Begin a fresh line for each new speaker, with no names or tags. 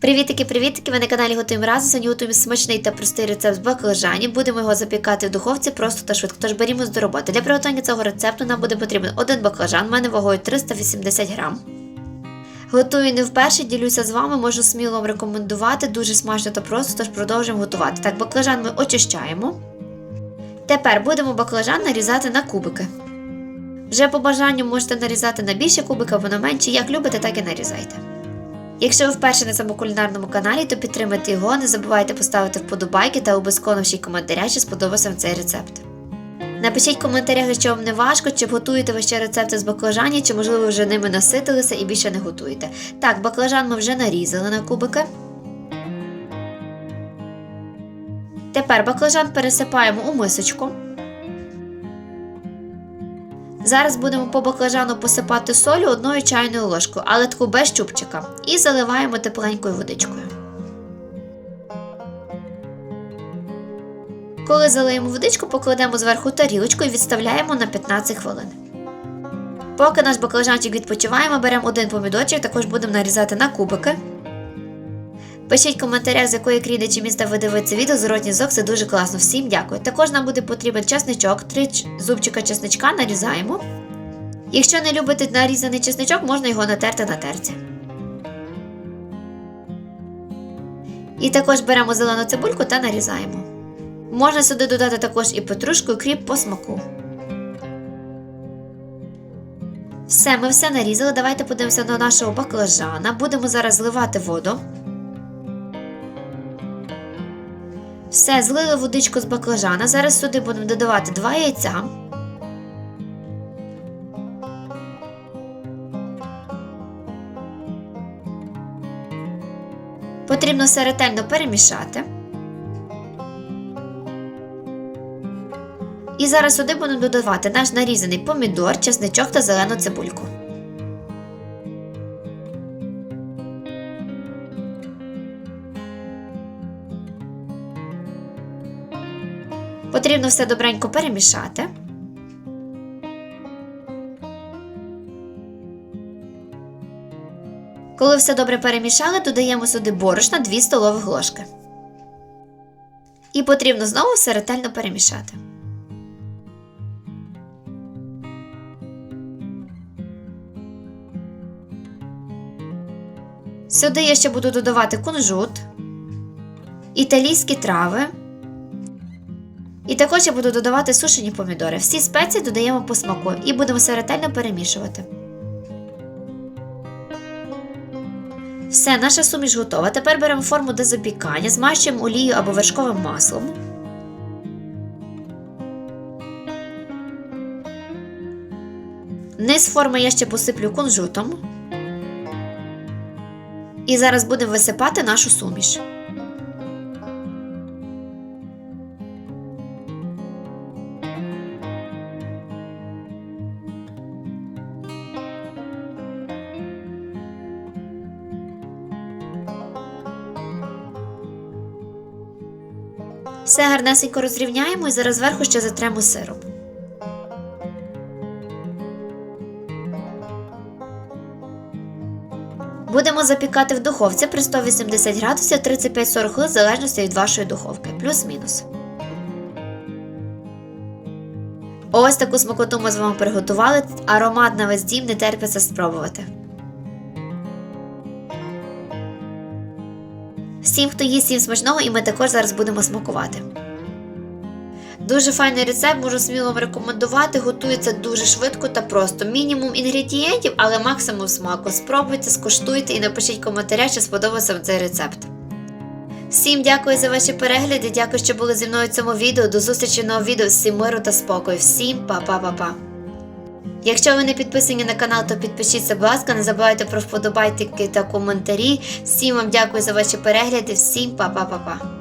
Привітики, привітики! Ви на каналі Готуємо разом. Сьогодні готуємо смачний та простий рецепт з баклажанів. Будемо його запікати в духовці просто та швидко. Тож берімось до роботи. Для приготування цього рецепту нам буде потрібен один баклажан, в мене вагою 380 грам. Готую не вперше, ділюся з вами, можу сміло вам рекомендувати. Дуже смачно та просто, тож продовжуємо готувати. Так, баклажан ми очищаємо. Тепер будемо баклажан нарізати на кубики. Вже по бажанню можете нарізати на більші кубики або на менші, як любите, так і нарізайте. Якщо ви вперше на цьому кулінарному каналі, то підтримайте його, не забувайте поставити вподобайки та обов'язково в коментарях, чи сподобався вам цей рецепт. Напишіть в коментарях, якщо вам не важко, чи готуєте ви ще рецепти з баклажанів, чи можливо вже ними наситилися і більше не готуєте. Так, баклажан ми вже нарізали на кубики. Тепер баклажан пересипаємо у мисочку. Зараз будемо по баклажану посипати солю одною чайною ложкою, але таку без чубчика. І заливаємо тепленькою водичкою. Коли залиємо водичку, покладемо зверху тарілочку і відставляємо на 15 хвилин. Поки наш баклажанчик відпочиває, ми беремо один помідорчик, також будемо нарізати на кубики. Пишіть в коментарях, з якої кріди чи міста ви дивитеся відео, зворотній зв'язок, це дуже класно. Всім дякую. Також нам буде потрібен чесничок, 3 зубчика чесничка нарізаємо. Якщо не любите нарізаний чесничок, можна його натерти на терці. І також беремо зелену цибульку та нарізаємо. Можна сюди додати також і петрушку, і кріп по смаку. Все, ми все нарізали. Давайте подивимося на нашого баклажана. Будемо зараз зливати воду. Все, злили водичку з баклажана. Зараз сюди будемо додавати 2 яйця. Потрібно все ретельно перемішати. І зараз сюди будемо додавати наш нарізаний помідор, чесничок та зелену цибульку. Потрібно все добренько перемішати. Коли все добре перемішали, додаємо сюди борошна 2 столових ложки. І потрібно знову все ретельно перемішати. Сюди я ще буду додавати кунжут, італійські трави. І також я буду додавати сушені помідори. Всі спеції додаємо по смаку і будемо все ретельно перемішувати. Все, наша суміш готова. Тепер беремо форму для запікання, змащуємо олією або вершковим маслом. Низ форми я ще посиплю кунжутом. І зараз будемо висипати нашу суміш. Все гарнесенько розрівняємо і зараз зверху ще затремо сироп. Будемо запікати в духовці при 180 градусів 35-40 хвилин в залежності від вашої духовки, плюс-мінус. Ось таку смакоту ми з вами приготували. Аромат на весь дім не терпиться спробувати. Всім, хто їсть всім смачного, і ми також зараз будемо смакувати. Дуже файний рецепт, можу сміло вам рекомендувати. Готується дуже швидко та просто. Мінімум інгредієнтів, але максимум смаку. Спробуйте, скуштуйте і напишіть в коментарях, чи сподобався вам цей рецепт. Всім дякую за ваші перегляди, дякую, що були зі мною в цьому відео. До зустрічі в новому відео. Всім миру та спокою. Всім па-па-па-па. Якщо ви не підписані на канал, то підпишіться, будь ласка, не забувайте про вподобайки та коментарі. Всім вам дякую за ваші перегляди, всім па-па-па-па.